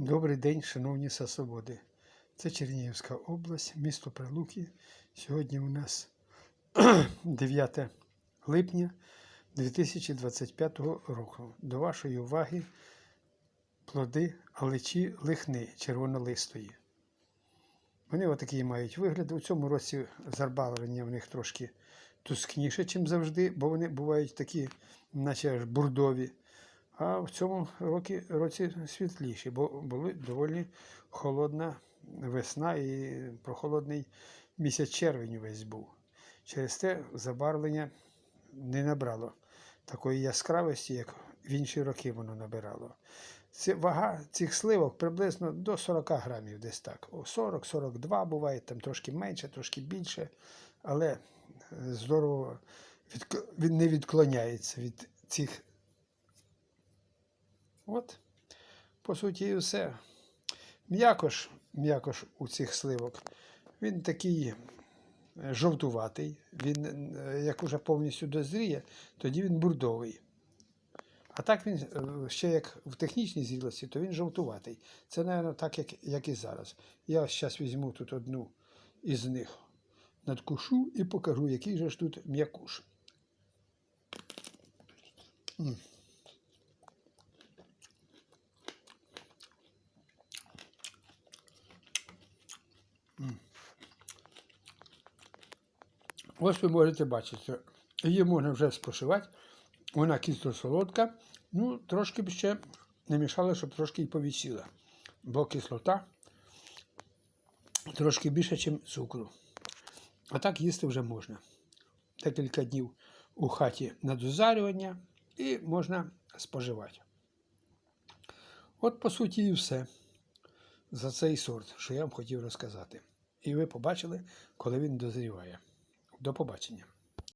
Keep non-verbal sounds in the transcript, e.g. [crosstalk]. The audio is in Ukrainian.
Добрий день, шановні сасоводи. Це Чернігівська область, місто Прилуки. Сьогодні у нас [clears throat] 9 липня 2025 року. До вашої уваги плоди алечі лихни червонолистої. Вони отакий мають вигляд. У цьому році зарбавлення в них трошки тускніше, ніж завжди, бо вони бувають такі, наче аж бурдові. А в цьому році, році світліші, бо була доволі холодна весна і прохолодний місяць червень весь був. Через те забарвлення не набрало такої яскравості, як в інші роки воно набирало. Це вага цих сливок приблизно до 40 грамів, десь так. 40-42 буває, там трошки менше, трошки більше, але е, здорово він не відклоняється від цих От, по суті, і все. М'якош, м'якош у цих сливок. Він такий е, жовтуватий. Він, е, як уже повністю дозріє, тоді він бурдовий. А так він е, ще як в технічній зрілості, то він жовтуватий. Це, мабуть, так, як, як і зараз. Я зараз візьму тут одну із них, надкушу і покажу, який же ж тут м'якуш. Ось ви можете бачити, її можна вже споживати. Вона кисло солодка. Ну, трошки б ще не мішало, щоб трошки і повісіла. Бо кислота трошки більше, ніж цукру. А так їсти вже можна. Декілька днів у хаті на дозарювання і можна споживати. От, по суті, і все за цей сорт, що я вам хотів розказати. І ви побачили, коли він дозріває. До побачення.